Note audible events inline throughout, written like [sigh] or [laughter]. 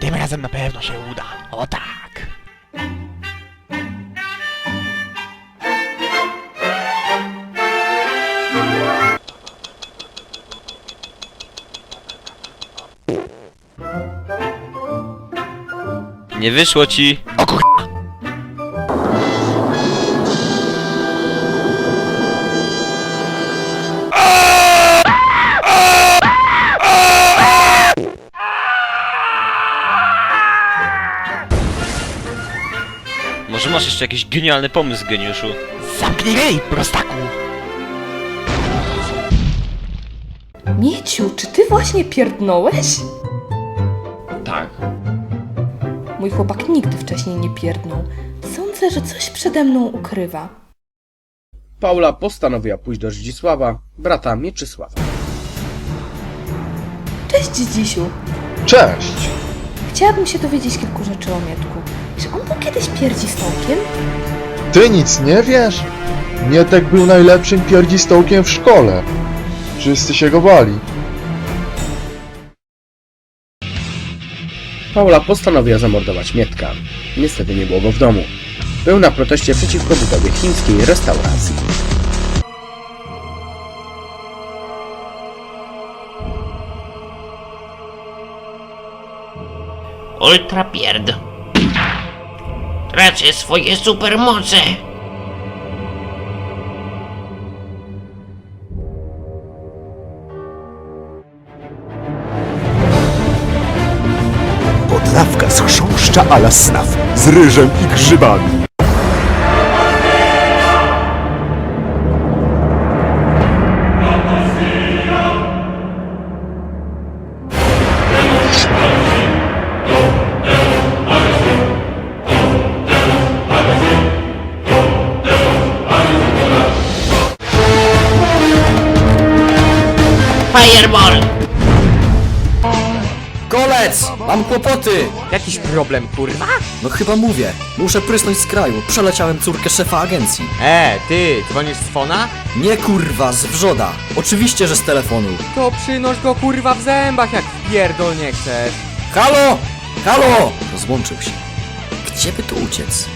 Tym razem na pewno się uda. O tak. Nie wyszło ci. O kur... jeszcze jakiś genialny pomysł, geniuszu? Zamknij rej, prostaku. Mieciu, czy ty właśnie pierdnąłeś? Tak. Mój chłopak nigdy wcześniej nie pierdnął. Sądzę, że coś przede mną ukrywa. Paula postanowiła pójść do Zdzisława, brata Mieczysława. Cześć, dzisiu. Cześć! Chciałabym się dowiedzieć kilku rzeczy o Mietku. Kiedyś pierdzistołkiem? Ty nic nie wiesz? Mietek był najlepszym pierdzistołkiem w szkole. Wszyscy się go bali. Paula postanowiła zamordować Mietka. Niestety nie było go w domu. Był na proteście przeciwko budowie chińskiej restauracji. Ultra pierd. Tracę swoje supermoce. Potrawka z chrząszcza ala snaf, z ryżem i grzybami. Fireball! Kolec! Mam kłopoty! Jakiś problem, kurwa? No chyba mówię. Muszę prysnąć z kraju. Przeleciałem córkę szefa agencji. E, ty, dzwonisz z fona? Nie kurwa, z wrzoda. Oczywiście, że z telefonu. To przynoś go kurwa w zębach, jak pierdol nie chcesz. Halo! Halo! Rozłączył się. Gdzie by tu uciec?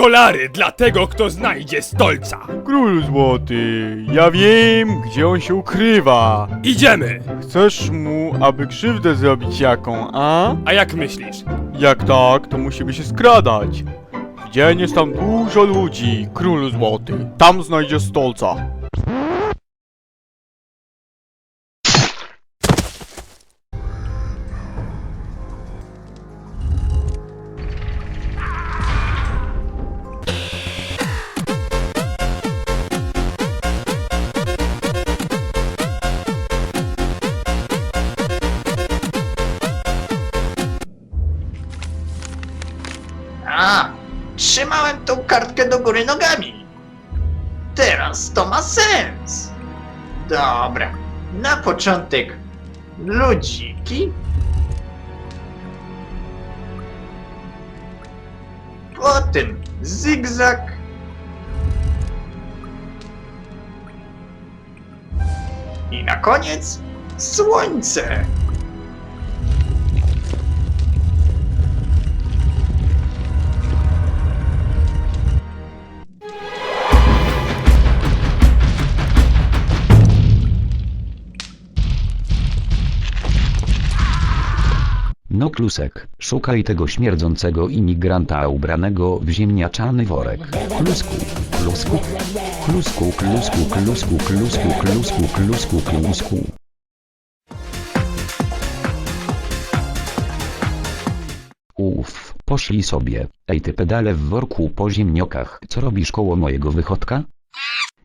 Dolary dla tego, kto znajdzie stolca. Król złoty, ja wiem, gdzie on się ukrywa. Idziemy. Chcesz mu, aby krzywdę zrobić jaką, a? A jak myślisz? Jak tak, to musimy się skradać. W dzień jest tam dużo ludzi, królu złoty. Tam znajdzie stolca. Tą kartkę do góry nogami. Teraz to ma sens. Dobra, na początek ludziki. Potem zygzak. I na koniec słońce. Klusek, szukaj tego śmierdzącego imigranta ubranego w ziemniaczany worek. Klusku, klusku, klusku, klusku, klusku, klusku, klusku, klusku. Uff, poszli sobie. Ej ty pedale w worku po ziemniokach. Co robisz koło mojego wychodka?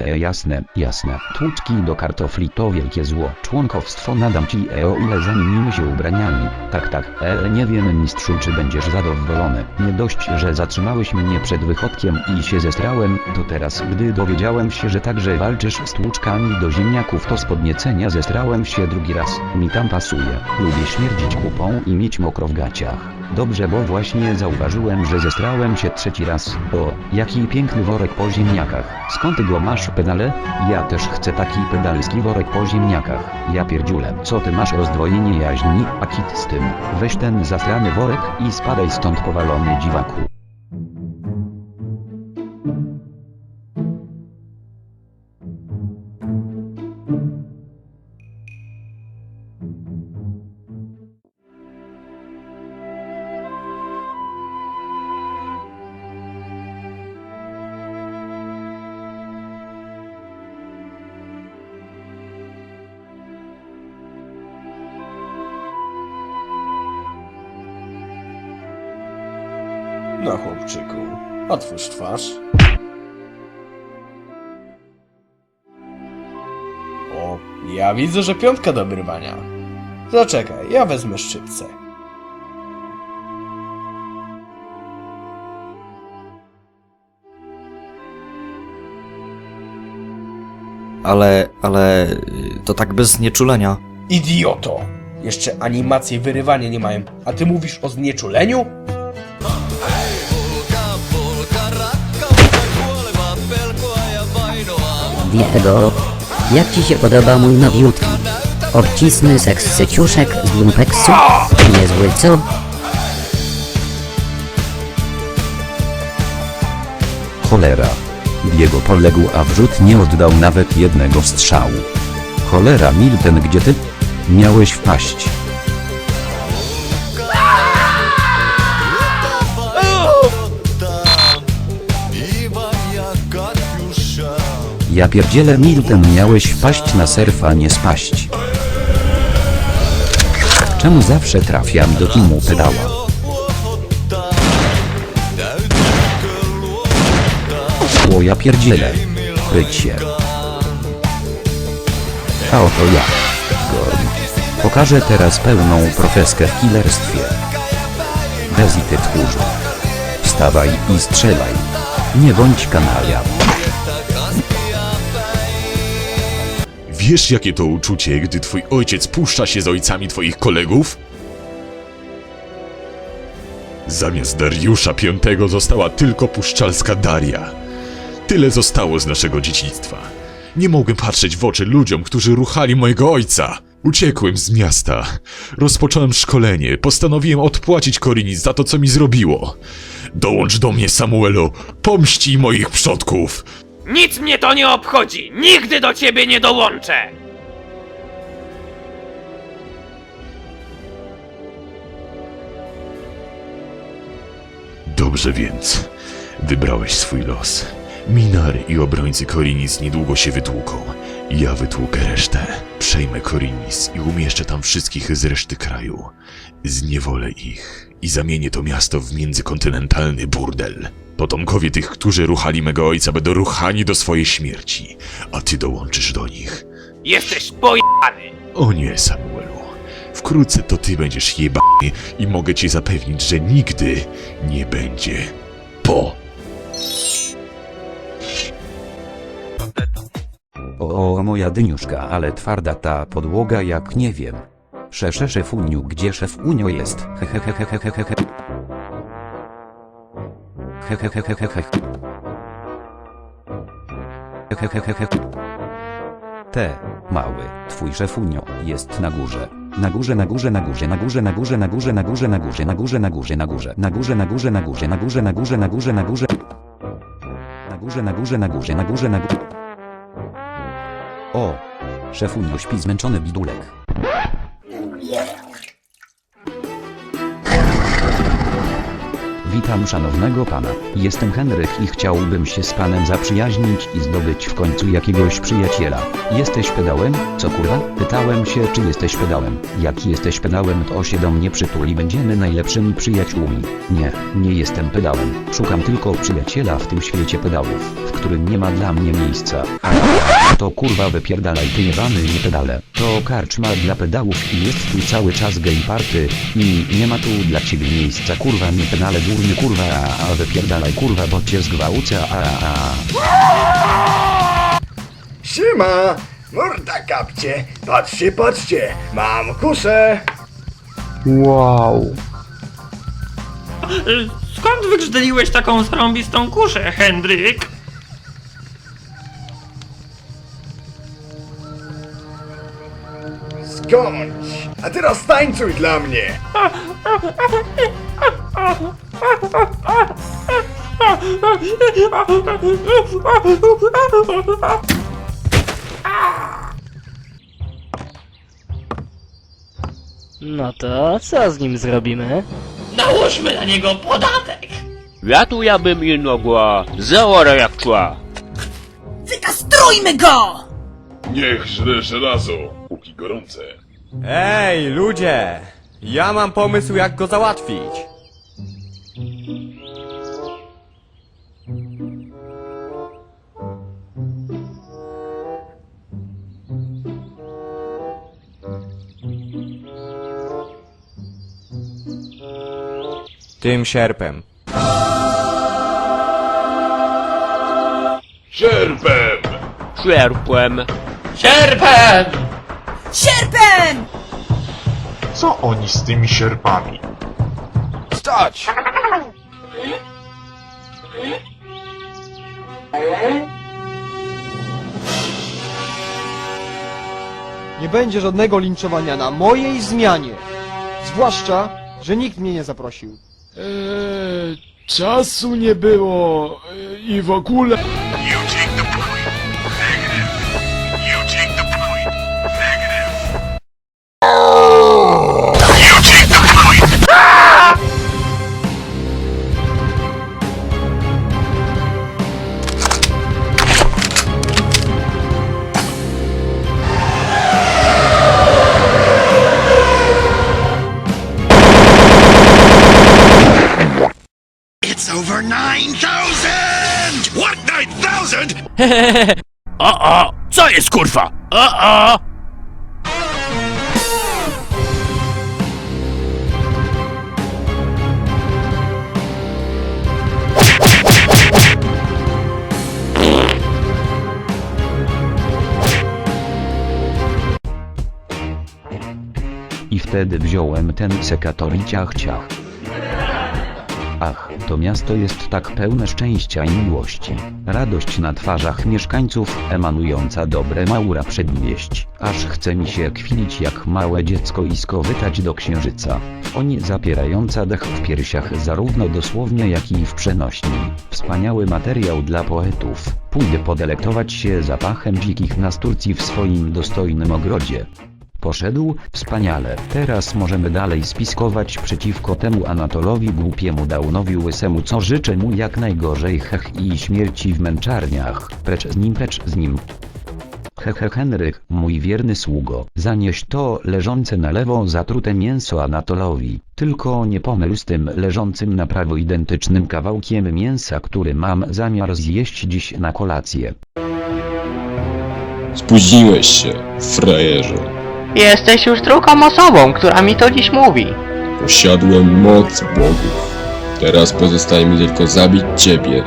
E jasne, jasne. Tłuczki do kartofli to wielkie zło. Członkowstwo nadam ci e o ile zamienimy się ubraniami. Tak, tak. E nie wiem mistrzu czy będziesz zadowolony. Nie dość, że zatrzymałeś mnie przed wychodkiem i się zestrałem, to teraz gdy dowiedziałem się, że także walczysz z tłuczkami do ziemniaków to z podniecenia zestrałem się drugi raz. Mi tam pasuje. Lubię śmierdzić kupą i mieć mokro w gaciach. Dobrze, bo właśnie zauważyłem, że zestrałem się trzeci raz. O, jaki piękny worek po ziemniakach. Skąd ty go masz pedale? Ja też chcę taki pedalski worek po ziemniakach. Ja pierdziule, co ty masz rozdwojenie jaźni, a kit z tym. Weź ten zastrany worek i spadaj stąd powalony dziwaku. Otwórz twarz. O, ja widzę, że piątka do wyrwania. Zaczekaj, ja wezmę szczypce. Ale, ale... to tak bez znieczulenia. Idioto! Jeszcze animacje wyrywania nie mają, a ty mówisz o znieczuleniu? Diego, jak ci się podoba mój nowiutki? Obcisny seks syciuszek z lumpeksu? Niezły, co? Cholera. Diego poległ, a wrzut nie oddał nawet jednego strzału. Cholera Milton, gdzie ty? Miałeś wpaść. Ja pierdzielę Milton, miałeś wpaść na surfa, nie spaść. Czemu zawsze trafiam do teamu pedała? O ja pierdzielę. Się. A oto ja. Gorm. Pokażę teraz pełną profeskę w killerstwie. Bezity tchórzu. Wstawaj i strzelaj. Nie bądź kanalia. Wiesz, jakie to uczucie, gdy twój ojciec puszcza się z ojcami twoich kolegów? Zamiast Dariusza V została tylko puszczalska Daria. Tyle zostało z naszego dzieciństwa. Nie mogłem patrzeć w oczy ludziom, którzy ruchali mojego ojca. Uciekłem z miasta. Rozpocząłem szkolenie. Postanowiłem odpłacić Korinis za to, co mi zrobiło. Dołącz do mnie, Samuelu. Pomści moich przodków. Nic mnie to nie obchodzi! Nigdy do ciebie nie dołączę! Dobrze więc. Wybrałeś swój los. Minar i obrońcy Korinis niedługo się wytłuką. Ja wytłukę resztę. Przejmę Korinis i umieszczę tam wszystkich z reszty kraju. Zniewolę ich i zamienię to miasto w międzykontynentalny burdel. Potomkowie tych, którzy ruchali mego ojca, będą ruchani do swojej śmierci, a ty dołączysz do nich. Jesteś pojebany! O nie, Samuelu. Wkrótce to ty będziesz jebany i mogę ci zapewnić, że nigdy nie będzie po. O, o moja dyniuszka, ale twarda ta podłoga jak nie wiem. Szesze szefuniu, gdzie szef unio jest? Hehehehehehe. Te, mały, twój szefunio, jest na górze. Na górze, na górze, na górze, na górze, na górze, na górze, na górze, na górze, na górze, na górze, na górze, na górze, na górze, na górze, na górze, na górze, na górze, na górze. Na górze, na górze, na górze, na górze, na górze. O! Szefunio śpi zmęczony bidulek. Witam szanownego pana. Jestem Henryk i chciałbym się z panem zaprzyjaźnić i zdobyć w końcu jakiegoś przyjaciela. Jesteś pedałem? Co kurwa? Pytałem się, czy jesteś pedałem. Jak jesteś pedałem, to się do mnie przytul i będziemy najlepszymi przyjaciółmi. Nie, nie jestem pedałem. Szukam tylko przyjaciela w tym świecie pedałów, w którym nie ma dla mnie miejsca. To kurwa wypierdalaj ty jebany nie pedale. To karczma dla pedałów i jest tu cały czas gay party i nie ma tu dla ciebie miejsca kurwa nie pedale durny kurwa a, a wypierdalaj kurwa bo cię zgwałcę a, a, a. Siema! Morda kapcie! Patrzcie, patrzcie! Mam kuszę! Wow. Skąd wygrzdzeliłeś taką zarąbistą kuszę, Hendryk? Skądś! A teraz tańcuj dla mnie! [laughs] No to co z nim zrobimy? Nałóżmy na niego podatek! Ja tu ja bym inogła, załora jak czła. Wykastrujmy go! Niech żre żelazo, póki gorące. Ej, ludzie! Ja mam pomysł jak go załatwić. Tym sierpem. Sierpem! Sierpem. Sierpem! Sierpem! Co oni z tymi sierpami? Stać! Nie będzie żadnego linczowania na mojej zmianie. Zwłaszcza, że nikt mnie nie zaprosił. Eee, czasu nie było i w ogóle... It's over 9,000! What 9,000? O, o! Co jest kurwa? O, o! I wtedy wziąłem ten sekator i ciach ciach. Ach, to miasto jest tak pełne szczęścia i miłości. Radość na twarzach mieszkańców, emanująca dobre maura przedwieść. Aż chce mi się kwilić jak małe dziecko i skowytać do księżyca. Oni zapierająca dech w piersiach zarówno dosłownie jak i w przenośni. Wspaniały materiał dla poetów. Pójdę podelektować się zapachem dzikich nasturcji w swoim dostojnym ogrodzie. Poszedł? Wspaniale. Teraz możemy dalej spiskować przeciwko temu Anatolowi głupiemu Daunowi łysemu co życzę mu jak najgorzej hech i śmierci w męczarniach. Precz z nim, precz z nim. Hehe Henryk, mój wierny sługo, zanieś to leżące na lewo zatrute mięso Anatolowi, tylko nie pomyl z tym leżącym na prawo identycznym kawałkiem mięsa, który mam zamiar zjeść dziś na kolację. Spóźniłeś się, frajerze. Jesteś już drugą osobą, która mi to dziś mówi. Posiadłem moc bogów. Teraz pozostaje mi tylko zabić ciebie.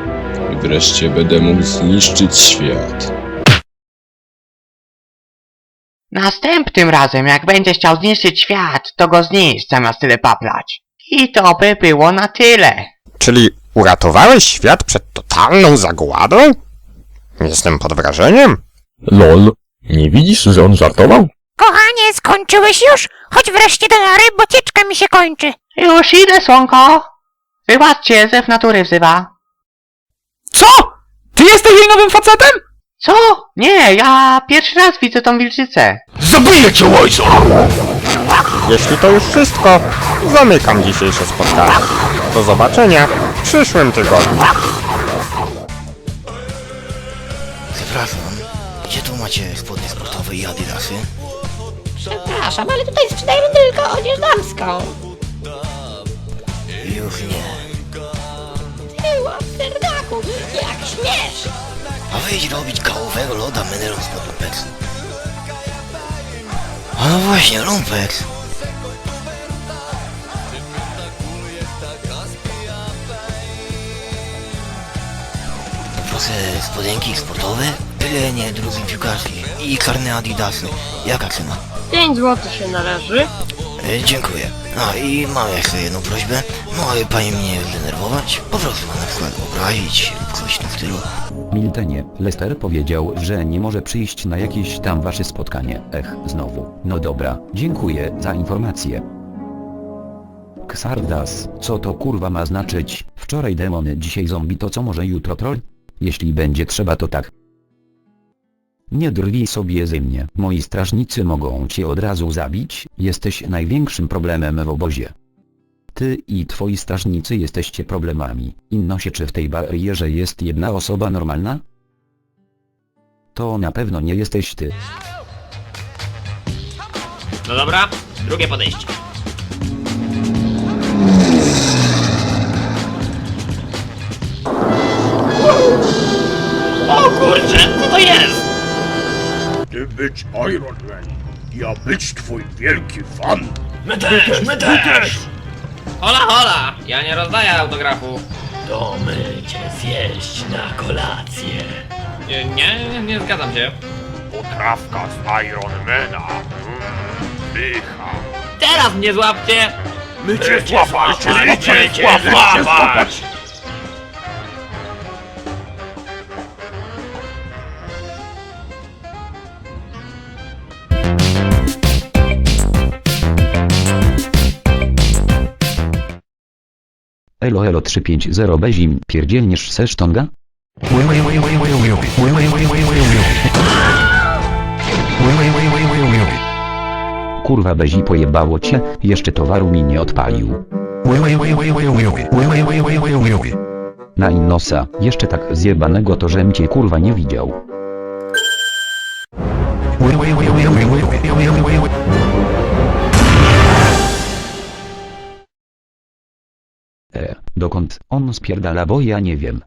I wreszcie będę mógł zniszczyć świat. Następnym razem, jak będziesz chciał zniszczyć świat, to go zniszcz zamiast tyle paplać. I to by było na tyle. Czyli uratowałeś świat przed totalną zagładą? Jestem pod wrażeniem. Lol, nie widzisz, że on żartował? Kochanie, skończyłeś już? Chodź wreszcie do nory, bo cieczka mi się kończy. Już idę, słonko. Wybaczcie, zew natury wzywa. Co? Ty jesteś jej nowym facetem? Co? Nie, ja pierwszy raz widzę tą wilczycę. Zabiję cię, ojcu! Jeśli to już wszystko, zamykam dzisiejsze spotkanie. Do zobaczenia. przyszłym tygodniu. Przepraszam, gdzie tu macie spodnie sportowe i adidasy? Przepraszam, ale tutaj sprzedajemy tylko odzież damską. Już nie. Ty łapcerdaku, jak śmiesz! A wejdź robić kałowego loda menelom z lumpeksu. A no właśnie, lumpeks. Proszę spodenki sportowe, byle nie drugi piłkarski i karne adidasy. Jaka cena? 5 zł się należy. E, dziękuję. No i mam jeszcze jedną prośbę. Mogłaby pani mnie zdenerwować? Po prostu na przykład obrazić lub coś w tym stylu. Miltenie, Lester powiedział, że nie może przyjść na jakieś tam wasze spotkanie. Ech, znowu. No dobra, dziękuję za informację. Ksardas, co to kurwa ma znaczyć? Wczoraj demony, dzisiaj zombie, to co może jutro troll? Jeśli będzie trzeba to tak. Nie drwij sobie ze mnie, moi strażnicy mogą cię od razu zabić, jesteś największym problemem w obozie. Ty i twoi strażnicy jesteście problemami. Inno się czy w tej barierze jest jedna osoba normalna? To na pewno nie jesteś ty. No dobra, drugie podejście. O kurczę, co to jest? Być Iron Man, ja być twój wielki fan. My też, my też! Hola, hola! Ja nie rozdaję autografu. To my cię zjeść na kolację. Nie, nie, nie zgadzam się. Potrawka z Ironmana. Mm, pycha. Teraz mnie złapcie! My cię złapać, my cię złapać. Elo elo 350 bezim, pierdzielniesz se sztonga? Kurwa bezi pojebało cię, jeszcze towaru mi nie odpalił. Na innosa, jeszcze tak zjebanego to żem cię kurwa nie widział. Dokąd on spierdala bo ja nie wiem.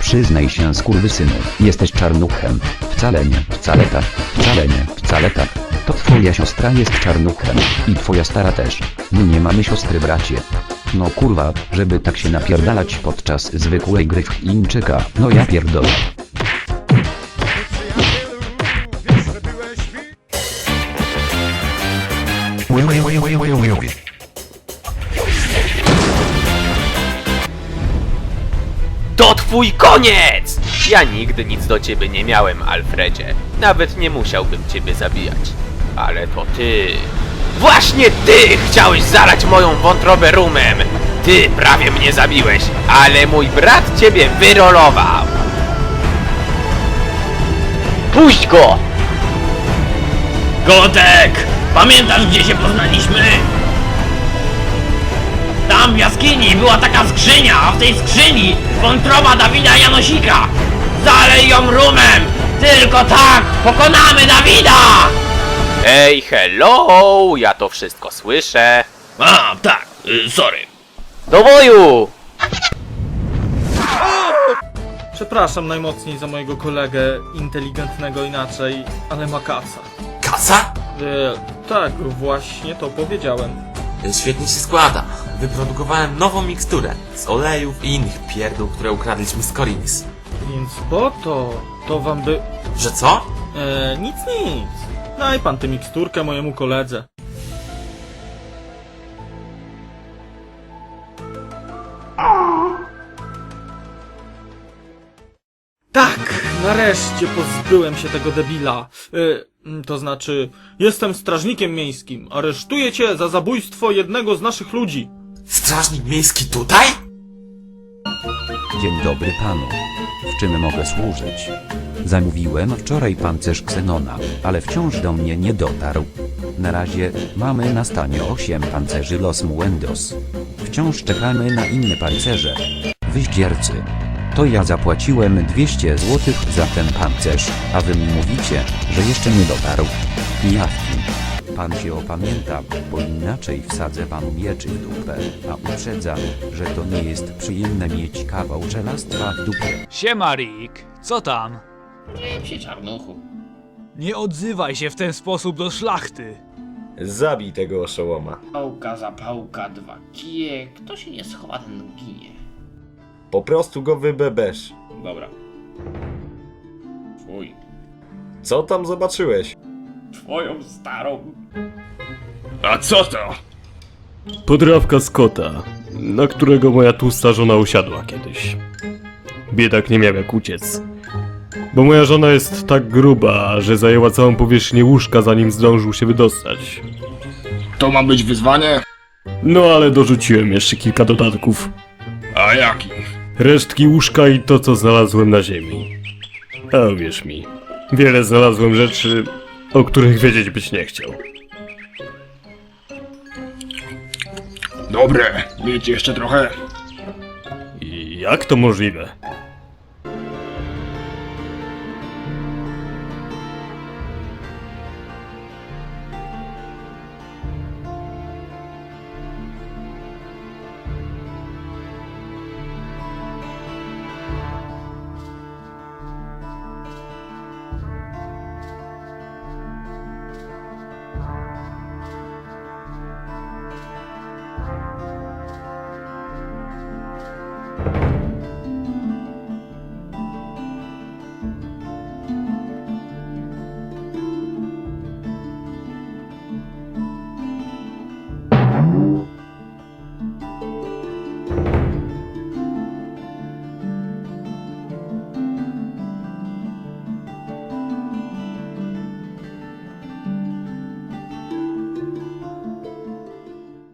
Przyznaj się skurwysynu, jesteś czarnuchem. Wcale nie, wcale tak, wcale nie, wcale tak. To twoja siostra jest czarnuchem. I twoja stara też. My nie mamy siostry bracie. No kurwa, żeby tak się napierdalać podczas zwykłej gry w Chińczyka, no ja pierdolę. To twój koniec! Ja nigdy nic do ciebie nie miałem, Alfredzie. Nawet nie musiałbym ciebie zabijać. Ale to ty... Właśnie ty chciałeś zalać moją wątrobę rumem! Ty prawie mnie zabiłeś, ale mój brat ciebie wyrolował! Puść go! Gotek! Pamiętasz gdzie się poznaliśmy? Tam w jaskini była taka skrzynia, a w tej skrzyni wątroba Dawida Janosika! Zalej ją rumem! Tylko tak pokonamy Dawida! Ej, hello! Ja to wszystko słyszę. A, tak, y, sorry. Do boju! Przepraszam najmocniej za mojego kolegę, inteligentnego inaczej, ale ma kaca. Kasa? E, tak, właśnie to powiedziałem. Świetnie się składa. Wyprodukowałem nową miksturę z olejów i innych pierdół, które ukradliśmy z Korinis. Więc po to, to wam by... Że co? E, nic, nic. Daj pan tę miksturkę mojemu koledze. Nareszcie pozbyłem się tego debila. E, to znaczy, jestem strażnikiem miejskim. Aresztuję cię za zabójstwo jednego z naszych ludzi. Strażnik miejski tutaj? Dzień dobry panu. W czym mogę służyć? Zamówiłem wczoraj pancerz Xenona, ale wciąż do mnie nie dotarł. Na razie mamy na stanie 8 pancerzy Los Muendos. Wciąż czekamy na inne pancerze. Wyździercy. To ja zapłaciłem 200 zł za ten pancerz, a wy mi mówicie, że jeszcze nie dotarł. Pijawki. Pan się opamięta, bo inaczej wsadzę panu mieczy w dupę, a uprzedzam, że to nie jest przyjemne mieć kawał żelastwa w dupie. Siema Rick, co tam? Nie psie czarnuchu. Nie odzywaj się w ten sposób do szlachty. Zabij tego oszołoma. Pałka za pałka, dwa kije. Kto się nie schowa, ten ginie. Po prostu go wybebesz. Dobra. Fuj. Co tam zobaczyłeś? Twoją starą. A co to? Podrawka z kota, na którego moja tłusta żona usiadła kiedyś. Biedak nie miał jak uciec. Bo moja żona jest tak gruba, że zajęła całą powierzchnię łóżka zanim zdążył się wydostać. To ma być wyzwanie? No ale dorzuciłem jeszcze kilka dodatków. A jakich? Resztki łóżka i to co znalazłem na ziemi. A uwierz mi, wiele znalazłem rzeczy, o których wiedzieć byś nie chciał. Dobre, wiecie jeszcze trochę? Jak to możliwe?